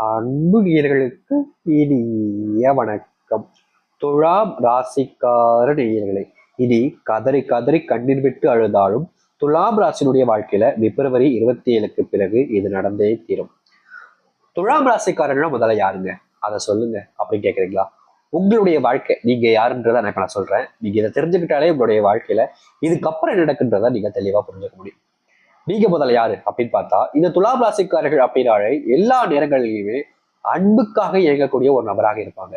அன்பு நேயர்களுக்கு இனிய வணக்கம். துலாம் ராசிக்கார நேயர்களே இனி கதறி கதறி கண்ணீர் விட்டு அழுதாலும் துலாம் ராசினுடைய வாழ்க்கையில பிப்ரவரி இருபத்தி ஏழுக்கு பிறகு இது நடந்தே தீரும். துலாம் ராசிக்காரன்னா முதல்ல யாருங்க? அதை சொல்லுங்க. அப்படின்னு கேக்குறீங்களா? உங்களுடைய வாழ்க்கை நீங்க யாருன்றதை நான் இப்ப நான் சொல்றேன். நீங்க இதை தெரிஞ்சுக்கிட்டாலே உங்களுடைய வாழ்க்கையில இதுக்கப்புறம் என்ன நடக்குன்றதை நீங்க தெளிவா புரிஞ்சுக்க முடியும். நீங்க முதல்ல யாரு அப்படின்னு பார்த்தா இந்த துலாம் ராசிக்காரர்கள் அப்படின்னாலே எல்லா நேரங்களிலுமே அன்புக்காக இயங்கக்கூடிய ஒரு நபராக இருப்பாங்க.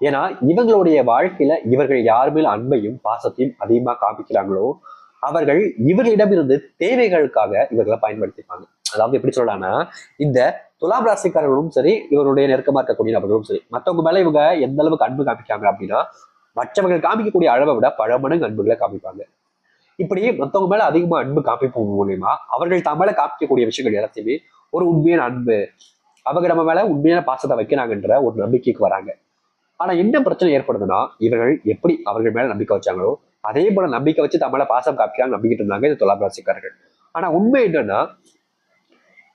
ஏன்னா இவங்களுடைய வாழ்க்கையில இவர்கள் யார் மேல் அன்பையும் பாசத்தையும் அதிகமா காமிக்கிறாங்களோ அவர்கள் இவர்களிடமிருந்து தேவைகளுக்காக இவர்களை பயன்படுத்திப்பாங்க. அதாவது எப்படி சொல்லலாம்னா இந்த துலாம் ராசிக்காரர்களும் சரி இவருடைய நெருக்கமா இருக்கக்கூடிய நபர்களும் சரி மற்றவங்க மேல இவங்க எந்த அளவுக்கு அன்பு காமிக்காங்க அப்படின்னா மற்றவர்கள் காமிக்கக்கூடிய அளவை விட பல அன்புகளை காமிப்பாங்க. இப்படி மற்றவங்க மேல அதிகமா அன்பு காமிப்போம் மூலியமா அவர்கள் தமிழை காமிக்கக்கூடிய விஷயங்கள் எல்லாத்தையுமே ஒரு உண்மையான அன்பு அவங்க நம்ம மேல உண்மையான பாசத்தை வைக்கிறாங்கன்ற ஒரு நம்பிக்கைக்கு வராங்க. ஆனா என்ன பிரச்சனை ஏற்படுதுன்னா இவர்கள் எப்படி அவர்கள் மேல நம்பிக்கை வச்சாங்களோ அதே போல நம்பிக்கை வச்சு தமிழ பாசம் காப்பிக்கிறாங்க நம்பிக்கிட்டு இருந்தாங்க இந்த துலாம் ராசிக்காரர்கள். ஆனா உண்மை என்னன்னா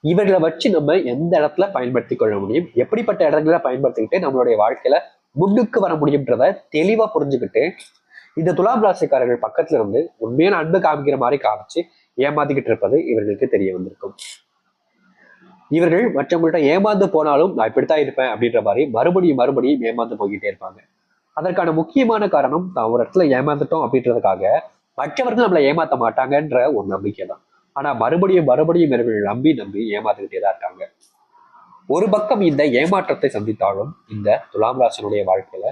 இவர்களை வச்சு நம்ம எந்த இடத்துல பயன்படுத்தி கொள்ள முடியும் எப்படிப்பட்ட இடங்களை பயன்படுத்திக்கிட்டு நம்மளுடைய வாழ்க்கையில முன்னுக்கு வர முடியும்ன்றத தெளிவா புரிஞ்சுக்கிட்டு இந்த துலாம் ராசிக்காரர்கள் பக்கத்துல இருந்து உண்மையான அன்பு காமிக்கிற மாதிரி காமிச்சு ஏமாத்திக்கிட்டு இருப்பது இவர்களுக்கு தெரிய வந்திருக்கும். இவர்கள் மற்றவங்கள்ட்ட ஏமாந்து போனாலும் நான் இப்படித்தான் இருப்பேன் அப்படின்ற மாதிரி மறுபடியும் மறுபடியும் ஏமாந்து போய்கிட்டே இருப்பாங்க. அதற்கான முக்கியமான காரணம் தான் ஒரு இடத்துல ஏமாந்துட்டோம் அப்படின்றதுக்காக மற்றவர்கள் நம்மளை ஏமாத்த மாட்டாங்கன்ற ஒரு நம்பிக்கை தான். ஆனா மறுபடியும் மறுபடியும் இவர்கள் நம்பி நம்பி ஏமாத்துக்கிட்டே தான் இருக்காங்க. ஒரு பக்கம் இந்த ஏமாற்றத்தை சந்தித்தாலும் இந்த துலாம் ராசனுடைய வாழ்க்கையில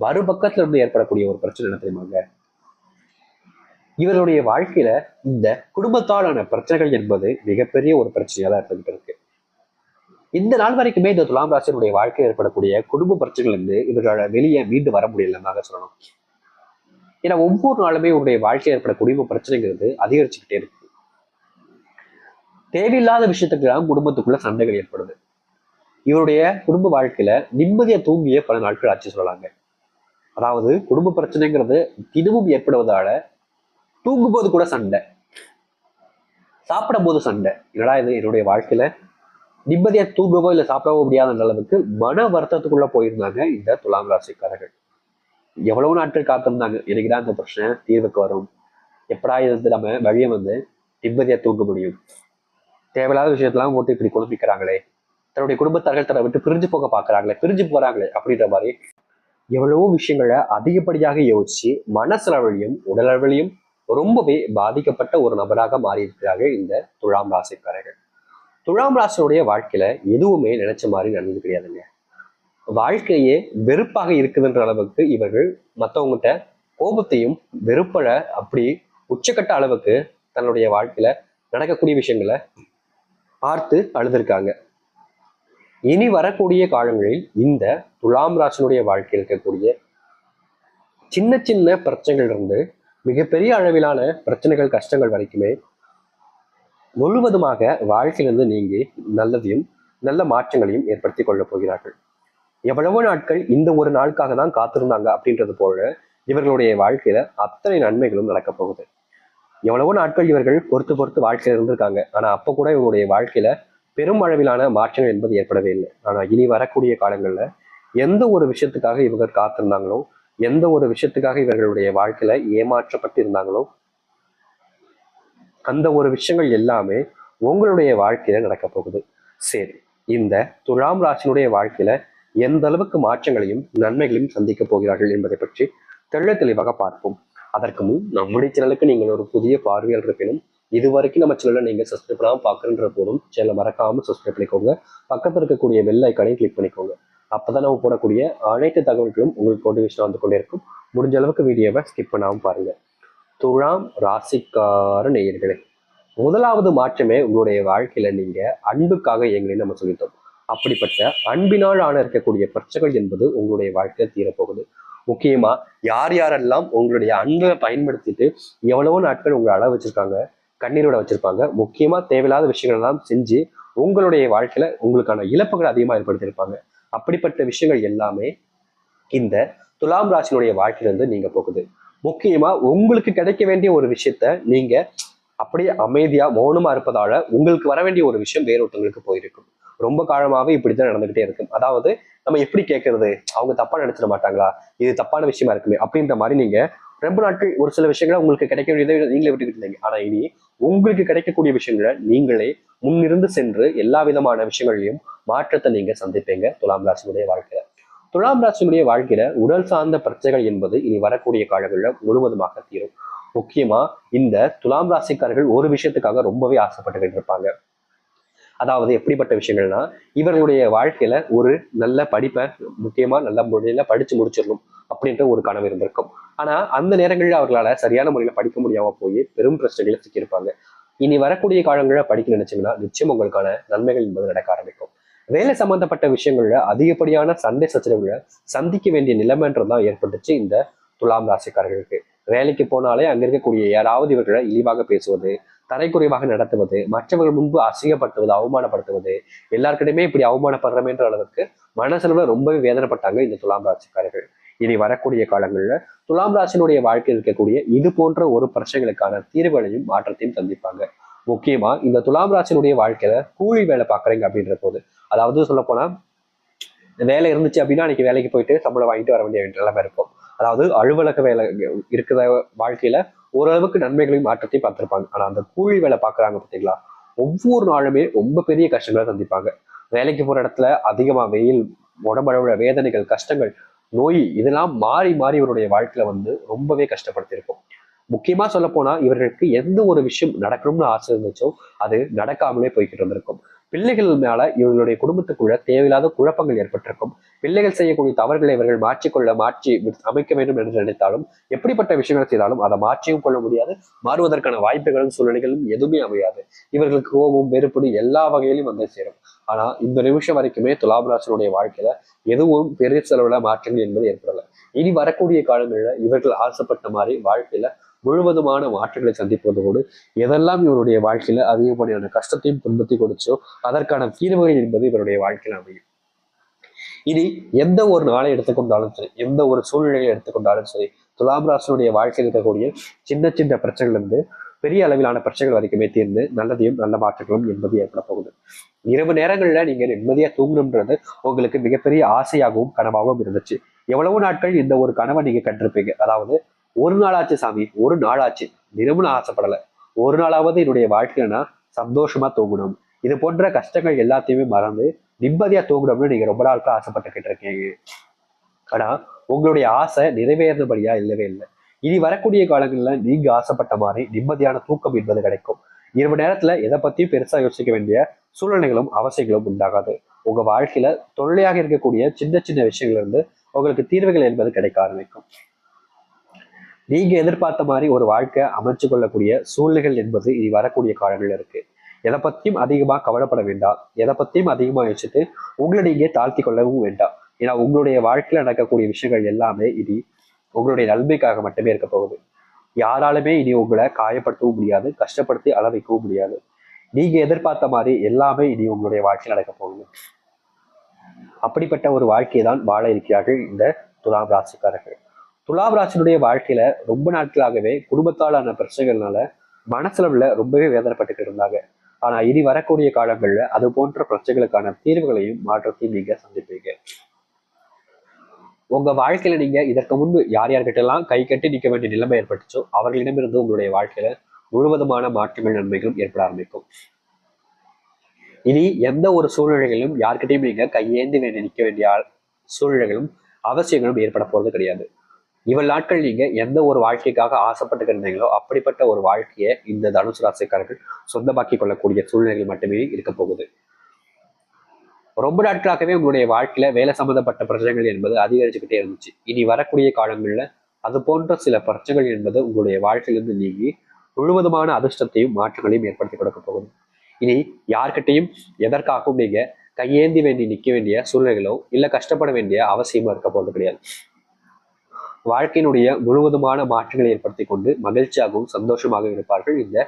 மறுபக்கத்துல இருந்து ஏற்படக்கூடிய ஒரு பிரச்சனை என்ன தெரியுமாங்க இவருடைய வாழ்க்கையில இந்த குடும்பத்தாலான பிரச்சனைகள் என்பது மிகப்பெரிய ஒரு பிரச்சனையா தான் இருந்துகிட்டு இருக்கு. இந்த நாள் வரைக்குமே இந்த துலாம் ராசியனுடைய வாழ்க்கை ஏற்படக்கூடிய குடும்ப பிரச்சனைகள் இருந்து இவர்களால் வெளியே மீண்டு வர முடியலன்னாக சொல்லணும். ஏன்னா ஒவ்வொரு நாளுமே உங்களுடைய வாழ்க்கையில் ஏற்பட குடும்ப பிரச்சனைங்கிறது அதிகரிச்சுக்கிட்டே இருக்கு. தேவையில்லாத விஷயத்துக்கெல்லாம் குடும்பத்துக்குள்ள சண்டைகள் ஏற்படுது. இவருடைய குடும்ப வாழ்க்கையில நிம்மதியா தூங்கிய பல நாட்கள் ஆச்சு சொல்லலாங்க. அதாவது குடும்ப பிரச்சனைங்கிறது தினமும் ஏற்படுவதால தூங்கும்போது கூட சண்டை. சாப்பிடும் போது சண்டை. என்னடா இது என்னுடைய வாழ்க்கையில? நிம்மதியா தூங்கவோ இல்லை சாப்பிடவோ முடியாத அளவுக்கு மன வருத்தத்துக்குள்ள போயிருந்தாங்க இந்த துலாம் ராசிக்காரர்கள். எவ்வளவு நாட்கள் காத்திருந்தாங்க? எனக்குதான் இந்த பிரச்சனை தீர்வுக்கு வரும். எப்படா இருந்து நம்ம வழியை வந்து நிம்மதியா தூங்க முடியும்? தேவையில்லாத விஷயத்தெல்லாம் போட்டு இப்படி குழம்பிக்கிறாங்களே தன்னுடைய குடும்பத்தார்கள் தன்னை விட்டு பிரிஞ்சு போக பாக்குறாங்களே பிரிஞ்சு போறாங்களே அப்படின்ற மாதிரி எவ்வளவோ விஷயங்களை அதிகப்படியாக யோசிச்சு மனசளவிலையும் உடலளவிலையும் ரொம்பவே பாதிக்கப்பட்ட ஒரு நபராக மாறியிருக்கிறார்கள் இந்த துலாம் ராசிக்காரர்கள். துலாம் ராசியுடைய வாழ்க்கையில எதுவுமே நினைச்ச மாதிரி நடந்தது கிடையாதுங்க. வாழ்க்கையே வெறுப்பாக இருக்குதுன்ற அளவுக்கு இவர்கள் மற்றவங்ககிட்ட கோபத்தையும் வெறுப்பலை அப்படி உச்சக்கட்ட அளவுக்கு தன்னுடைய வாழ்க்கையில நடக்கக்கூடிய விஷயங்களை பார்த்து அழுதுருக்காங்க. இனி வரக்கூடிய காலங்களில் இந்த துலாம் ராசினுடைய வாழ்க்கையில் இருக்கக்கூடிய சின்ன சின்ன பிரச்சனைகள் இருந்து மிகப்பெரிய அளவிலான பிரச்சனைகள் கஷ்டங்கள் வரைக்குமே முழுவதுமாக வாழ்க்கையிலிருந்து நீங்கி நல்லதையும் நல்ல மாற்றங்களையும் ஏற்படுத்தி கொள்ளப் போகிறார்கள். எவ்வளவோ நாட்கள் இந்த ஒரு நாளுக்காக தான் காத்திருந்தாங்க அப்படின்றது போல இவர்களுடைய வாழ்க்கையில அத்தனை நன்மைகளும் நடக்கப் போகுது. எவ்வளவோ நாட்கள் இவர்கள் பொறுத்து பொறுத்து வாழ்க்கையில இருந்திருக்காங்க. ஆனா அப்ப கூட இவங்களுடைய வாழ்க்கையில பெரும் அளவிலான மாற்றங்கள் என்பது ஏற்படவே இல்லை. ஆனா இனி வரக்கூடிய காலங்கள்ல எந்த ஒரு விஷயத்துக்காக இவங்க காத்திருந்தாங்களோ எந்த ஒரு விஷயத்துக்காக இவர்களுடைய வாழ்க்கையில ஏமாற்றப்பட்டு இருந்தாங்களோ அந்த ஒரு விஷயங்கள் எல்லாமே உங்களுடைய வாழ்க்கையில நடக்க போகுது. சரி இந்த துலாம் ராசினுடைய வாழ்க்கையில எந்த அளவுக்கு மாற்றங்களையும் நன்மைகளையும் சந்திக்க போகிறார்கள் என்பதை பற்றி தெள்ள தெளிவாக பார்ப்போம். அதற்கு முன் நம்முடைய சேனலுக்கு நீங்கள் ஒரு புதிய பார்வையாளர் இருப்பினும் இது வரைக்கும் நம்ம சேனலை நீங்கள் சப்ஸ்கிரைப் பண்ணாமல் பார்க்குறன்ற போதும் சேனலை மறக்காமல் சப்ஸ்கிரைப் பண்ணிக்கோங்க. பக்கத்தில் இருக்கக்கூடிய பெல் ஐக்கானையும் கிளிக் பண்ணிக்கோங்க. அப்போ தான் நம்ம போடக்கூடிய அனைத்து தகவல்களும் உங்களுக்கு நோட்டிஃபிகேஷன் வந்து கொண்டே இருக்கும் முடிஞ்ச அளவுக்கு வீடியோவை ஸ்கிப் பண்ணாமல் பாருங்கள் துழாம் ராசிக்கார நேயர்களே முதலாவது மாற்றமே உங்களுடைய வாழ்க்கையில் நீங்கள் அன்புக்காக இயங்குறீங்கன்னு நம்ம சொல்லிட்டோம். அப்படிப்பட்ட அன்பினால் ஆன இருக்கக்கூடிய பிரச்சனைகள் என்பது உங்களுடைய வாழ்க்கையில் தீரப்போகுது. முக்கியமா யார் யாரெல்லாம் உங்களுடைய அன்பை பயன்படுத்திட்டு எவ்வளவோ நாட்கள் உங்களை அள வச்சிருக்காங்க கண்ணீரோட வச்சிருப்பாங்க. முக்கியமா தேவையில்லாத விஷயங்கள் எல்லாம் செஞ்சு உங்களுடைய வாழ்க்கையில உங்களுக்கான இழப்புகள் அதிகமா ஏற்படுத்தியிருப்பாங்க. அப்படிப்பட்ட விஷயங்கள் எல்லாமே இந்த துலாம் ராசினுடைய வாழ்க்கையிலிருந்து நீங்க போகுது. முக்கியமா உங்களுக்கு கிடைக்க வேண்டிய ஒரு விஷயத்த நீங்க அப்படியே அமைதியா மௌனமா இருப்பதால உங்களுக்கு வர வேண்டிய ஒரு விஷயம் வேறொருத்தவங்களுக்கு போயிருக்கும். ரொம்ப காலமாவே இப்படித்தான் நடந்துகிட்டே இருக்கும். அதாவது நம்ம எப்படி கேட்கறது? அவங்க தப்பா நினைச்சிட மாட்டாங்களா? இது தப்பான விஷயமா இருக்குமே அப்படின்ற மாதிரி நீங்க ரொம்ப நாட்கள் ஒரு சில விஷயங்கள் உங்களுக்கு கிடைக்க வேண்டியதை நீங்களே விட்டுக்கிட்டு இருந்தீங்க. ஆனா இனி உங்களுக்கு கிடைக்கக்கூடிய விஷயங்களை நீங்களே முன்னிருந்து சென்று எல்லா விதமான விஷயங்களையும் மாற்றத்தை நீங்க சந்திப்பீங்க. துலாம் ராசியுடைய வாழ்க்கையில. துலாம் ராசியுடைய வாழ்க்கையில உடல் சார்ந்த பிரச்சனைகள் என்பது இனி வரக்கூடிய காலங்களில் முழுவதுமாக தீரும். முக்கியமா இந்த துலாம் ராசிக்காரர்கள் ஒரு விஷயத்துக்காக ரொம்பவே ஆசைப்பட்டுக்கிட்டு இருப்பாங்க. அதாவது எப்படிப்பட்ட விஷயங்கள்னா இவர்களுடைய வாழ்க்கையில ஒரு நல்ல படிப்பை முக்கியமா நல்ல முறையில படிச்சு முடிச்சிடணும். அப்படின்ற ஒரு கனவு இருந்திருக்கும். ஆனா அந்த நேரங்களில் அவர்களால சரியான முறையில படிக்க முடியாம போய் பெரும் பிரச்சனைகளை சிக்கியிருப்பாங்க. இனி வரக்கூடிய காலங்களில் படிக்க நினைச்சீங்கன்னா நிச்சயம் உங்களுக்கான நன்மைகள் என்பது நடக்க ஆரம்பிக்கும். வேலை சம்பந்தப்பட்ட விஷயங்கள்ல அதிகப்படியான சண்டை சச்சரவுகளை சந்திக்க வேண்டிய நிலைமைன்றதான் ஏற்பட்டுச்சு இந்த துலாம் ராசிக்காரர்களுக்கு. வேலைக்கு போனாலே அங்க இருக்கக்கூடிய யாராவது இவர்களை இழிவாக பேசுவது தரைக்குறைவாக நடத்துவது மற்றவர்கள் முன்பு அசிங்கப்படுத்துவது அவமானப்படுத்துவது எல்லாருக்கிட்டையுமே இப்படி அவமானப்படுறமேன்ற அளவுக்கு மனசளவுல ரொம்பவே வேதனைப்பட்டாங்க இந்த துலாம் ராசிக்காரர்கள். இனி வரக்கூடிய காலங்களில் துலாம் ராசினுடைய வாழ்க்கையில் இருக்கக்கூடிய இது போன்ற ஒரு பிரச்சனைகளுக்கான தீர்வுகளையும் மாற்றத்தையும் சந்திப்பாங்க. முக்கியமா இந்த துலாம் ராசினுடைய வாழ்க்கையில கூலி வேலை பாக்குறீங்க அப்படின்ற போது அதாவது சொல்ல போனா வேலை இருந்துச்சு அப்படின்னா அன்னைக்கு வேலைக்கு போயிட்டு சம்பளம் வாங்கிட்டு வர வேண்டிய நிலைமை இருக்கும். அதாவது அலுவலக வேலை இருக்கிற வாழ்க்கையில ஓரளவுக்கு நன்மைகளையும் மாற்றத்தையும் பார்த்திருப்பாங்க. ஆனா அந்த கூலி வேலை பாக்குறாங்க பார்த்தீங்களா? ஒவ்வொரு நாளுமே ரொம்ப பெரிய கஷ்டங்களை சந்திப்பாங்க. வேலைக்கு போற இடத்துல அதிகமா வெயில் உடம்பளவுல வேதனைகள் கஷ்டங்கள் நோய் இதெல்லாம் மாறி மாறி இவருடைய வாழ்க்கையில வந்து ரொம்பவே கஷ்டப்படுத்தியிருக்கும். முக்கியமா சொல்ல போனா இவர்களுக்கு எந்த ஒரு விஷயம் நடக்கணும்னு ஆசை இருந்துச்சோ அது நடக்காமலே போய்கிட்டு இருந்திருக்கும். பிள்ளைகள் மேல இவர்களுடைய குடும்பத்துக்குள்ள தேவையில்லாத குழப்பங்கள் ஏற்பட்டிருக்கும். பிள்ளைகள் செய்யக்கூடிய தவறுகளை இவர்கள் மாற்றிக்கொள்ள மாற்றி அமைக்க வேண்டும் என்று நினைத்தாலும் எப்படிப்பட்ட விஷயங்கள் செய்தாலும் அதை மாற்றியும் கொள்ள முடியாது. மாறுவதற்கான வாய்ப்புகளும் சூழ்நிலைகளும் எதுவுமே அமையாது. இவர்களுக்கு கோபம் வெறுப்படி எல்லா வகையிலும் வந்து சேரும். ஆனா இந்த நிமிஷம் வரைக்குமே துலாபராசனுடைய வாழ்க்கையில எதுவும் பெரிய செலவுல மாற்றங்கள் என்பது ஏற்படல. இனி வரக்கூடிய காலங்களில் இவர்கள் ஆசைப்பட்ட மாதிரி வாழ்க்கையில முழுவதுமான மாற்றங்களை சந்திப்பதோடு எதெல்லாம் இவருடைய வாழ்க்கையில அதிகப்படியான கஷ்டத்தையும் துன்பத்தையும் கொடுச்சோ அதற்கான தீர்வுகள் என்பது இவருடைய வாழ்க்கையில் அமையும். இனி எந்த ஒரு நாளை எடுத்துக்கொண்டாலும் சரி எந்த ஒரு சூழ்நிலையை எடுத்துக்கொண்டாலும் சரி துலாம் ராசனுடைய வாழ்க்கையில் இருக்கக்கூடிய சின்ன சின்ன பிரச்சனைகள் இருந்து பெரிய அளவிலான பிரச்சனைகள் வரைக்குமே தீர்ந்து நல்லதையும் நல்ல மாற்றங்களும் என்பது ஏற்பட போகுது. இரவு நேரங்களில் நீங்க நிம்மதியா தூங்கணுன்றது உங்களுக்கு மிகப்பெரிய ஆசையாகவும் கனவாகவும் இருந்துச்சு. எவ்வளவு நாட்கள் இந்த ஒரு கனவை நீங்க கண்டிருப்பீங்க. அதாவது ஒரு நாளாச்சு சாமி ஒரு நாளாச்சு. தினமும் நான் ஒரு நாளாவது என்னுடைய வாழ்க்கையில நான் சந்தோஷமா தூங்கணும். இது போன்ற கஷ்டங்கள் எல்லாத்தையுமே மறந்து நிம்மதியா தூங்கணும்னு நீங்க ரொம்ப நாளுக்கு ஆசைப்பட்டுக்கிட்டு இருக்கீங்க. ஆனா உங்களுடைய ஆசை நிறைவேறினபடியா இல்லவே இல்லை. இனி வரக்கூடிய காலங்களில் நீங்க ஆசைப்பட்ட மாதிரி நிம்மதியான தூக்கம் என்பது கிடைக்கும். இரவு நேரத்துல எதை பத்தியும் பெருசா யோசிக்க வேண்டிய சூழ்நிலைகளும் அவசியங்களும் உண்டாகாது. உங்க வாழ்க்கையில தொல்லையாக இருக்கக்கூடிய சின்ன சின்ன விஷயங்கள்ல இருந்து உங்களுக்கு தீர்வுகள் என்பது கிடைக்க ஆரம்பிக்கும். நீங்க எதிர்பார்த்த மாதிரி ஒரு வாழ்க்கை அமைச்சு கொள்ளக்கூடிய சூழ்நிலைகள் என்பது இனி வரக்கூடிய காலங்கள் இருக்கு. எதை பத்தியும் அதிகமா கவலைப்பட வேண்டாம். எதை பத்தியும் அதிகமா வச்சுட்டு உங்களை நீங்க தாழ்த்தி கொள்ளவும் வேண்டாம். ஏன்னா உங்களுடைய வாழ்க்கையில நடக்கக்கூடிய விஷயங்கள் எல்லாமே இனி உங்களுடைய நன்மைக்காக மட்டுமே இருக்க போகுது. யாராலுமே இனி உங்களை காயப்படுத்தவும் முடியாது கஷ்டப்படுத்தி அள வைக்கவும் முடியாது. நீங்க எதிர்பார்த்த மாதிரி எல்லாமே இனி உங்களுடைய வாழ்க்கையில் நடக்க போகுது. அப்படிப்பட்ட ஒரு வாழ்க்கையை தான் வாழ இருக்கிறார்கள் இந்த துலாம் ராசிக்காரர்கள். துலாம் ராசினுடைய வாழ்க்கையில ரொம்ப நாட்களாகவே குடும்பத்தாலான பிரச்சனைகள்னால மனசளவுல ரொம்பவே வேதனைப்பட்டுக்கிட்டு இருந்தாங்க. ஆனா இனி வரக்கூடிய காலங்கள்ல அது போன்ற பிரச்சனைகளுக்கான தீர்வுகளையும் மாற்றத்தையும் நீங்க சந்திப்பீங்க. உங்க வாழ்க்கையில நீங்க இதற்கு முன்பு யார் யார்கிட்ட எல்லாம் கை கட்டி நிற்க வேண்டிய நிலைமை ஏற்பட்டுச்சோ அவர்களிடமிருந்து உங்களுடைய வாழ்க்கையில முழுவதுமான மாற்றங்கள் நன்மைகளும் ஏற்பட ஆரம்பிக்கும். இனி எந்த ஒரு சூழ்நிலைகளிலும் யார்கிட்டையும் நீங்க கையேந்தி வேண்டி நிற்க வேண்டிய சூழ்நிலைகளும் அவசியங்களும் ஏற்பட போறது கிடையாது. இவள் நாட்கள் நீங்க எந்த ஒரு வாழ்க்கைக்காக ஆசைப்பட்டு இருந்தீங்களோ அப்படிப்பட்ட ஒரு வாழ்க்கையை இந்த தனுசு ராசிக்காரர்கள் சொந்தமாக்கி கொள்ளக்கூடிய சூழ்நிலைகள் மட்டுமே இருக்க போகுது. ரொம்ப நாட்களாகவே உங்களுடைய வாழ்க்கையில வேலை சம்பந்தப்பட்ட பிரச்சனைகள் என்பது அதிகரிச்சுக்கிட்டே இருந்துச்சு. இனி வரக்கூடிய காலங்கள்ல அது போன்ற சில பிரச்சனைகள் என்பது உங்களுடைய வாழ்க்கையிலிருந்து நீங்கி முழுவதுமான அதிர்ஷ்டத்தையும் மாற்றங்களையும் ஏற்படுத்தி கொடுக்க போகுது. இனி யார்கிட்டையும் எதற்காகவும் நீங்க கையேந்தி வேண்டி நிற்க வேண்டிய சூழ்நிலைகளோ இல்லை கஷ்டப்பட வேண்டிய அவசியமோ இருக்க போகிறது கிடையாது. வாழ்க்கையினுடைய முழுவதுமான மாற்றங்களை ஏற்படுத்தி கொண்டு மகிழ்ச்சியாகவும் சந்தோஷமாக இருப்பார்கள் இந்த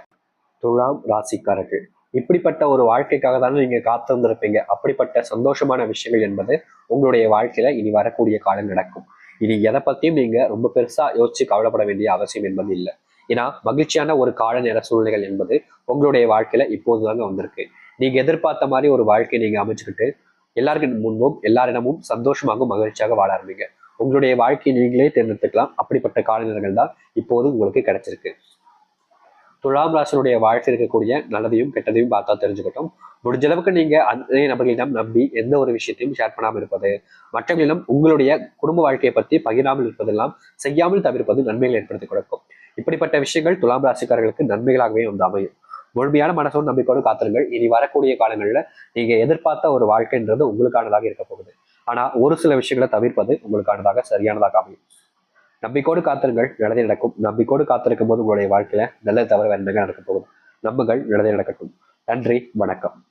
துழாம் ராசிக்காரர்கள். இப்படிப்பட்ட ஒரு வாழ்க்கைக்காக தானே நீங்க காத்திருந்திருப்பீங்க. அப்படிப்பட்ட சந்தோஷமான விஷயங்கள் என்பது உங்களுடைய வாழ்க்கையில இனி வரக்கூடிய காலம் நடக்கும். இனி எதை பத்தியும் நீங்க ரொம்ப பெருசா யோசிச்சு கவலைப்பட வேண்டிய அவசியம் என்பது இல்லை. ஏன்னா மகிழ்ச்சியான ஒரு கால நேர சூழ்நிலைகள் என்பது உங்களுடைய வாழ்க்கையில இப்போதுதாங்க வந்திருக்கு. நீங்க எதிர்பார்த்த மாதிரி ஒரு வாழ்க்கையை நீங்க அமைச்சுக்கிட்டு எல்லாருக்கும் முன்பும் எல்லாரிடமும் சந்தோஷமாகவும் மகிழ்ச்சியாக வாழ ஆரம்பிங்க. உங்களுடைய வாழ்க்கையை நீங்களே தேர்ந்தெடுத்துக்கலாம். அப்படிப்பட்ட காலநிலைகள் தான் இப்போது உங்களுக்கு கிடைச்சிருக்கு. துலாம் ராசினுடைய வாழ்க்கை இருக்கக்கூடிய நல்லதையும் கெட்டதையும் பார்த்தா தெரிஞ்சுக்கட்டும். முடிஞ்ச அளவுக்கு நீங்க அதே நபர்களிடம் நம்பி எந்த ஒரு விஷயத்தையும் ஷேர் பண்ணாமல் இருப்பது மற்றவர்களிடம் உங்களுடைய குடும்ப வாழ்க்கையை பற்றி பகிராமல் இருப்பதெல்லாம் செய்யாமல் தவிர்ப்பது நன்மைகள் ஏற்படுத்தி கொடுக்கும். இப்படிப்பட்ட விஷயங்கள் துலாம் ராசிக்காரர்களுக்கு நன்மைகளாகவே வந்து அமையும். முழுமையான மனசோடு நம்பிக்கையோடு காத்திருங்கள். இனி வரக்கூடிய காலங்களில் நீங்க எதிர்பார்த்த ஒரு வாழ்க்கைன்றது உங்களுக்கானதாக இருக்க போகுது. ஆனா ஒரு சில விஷயங்களை தவிர்ப்பது உங்களுக்கானதாக சரியானதாக அமையும். நம்பிக்கோடு காத்திருங்கள் நல்லதே நடக்கும். நம்பிக்கோடு காத்திருக்கும் போது உங்களுடைய வாழ்க்கையில நல்லது தவிர வேற நடக்க போகுது. நம்புங்கள் நல்லதே நடக்கட்டும். நன்றி வணக்கம்.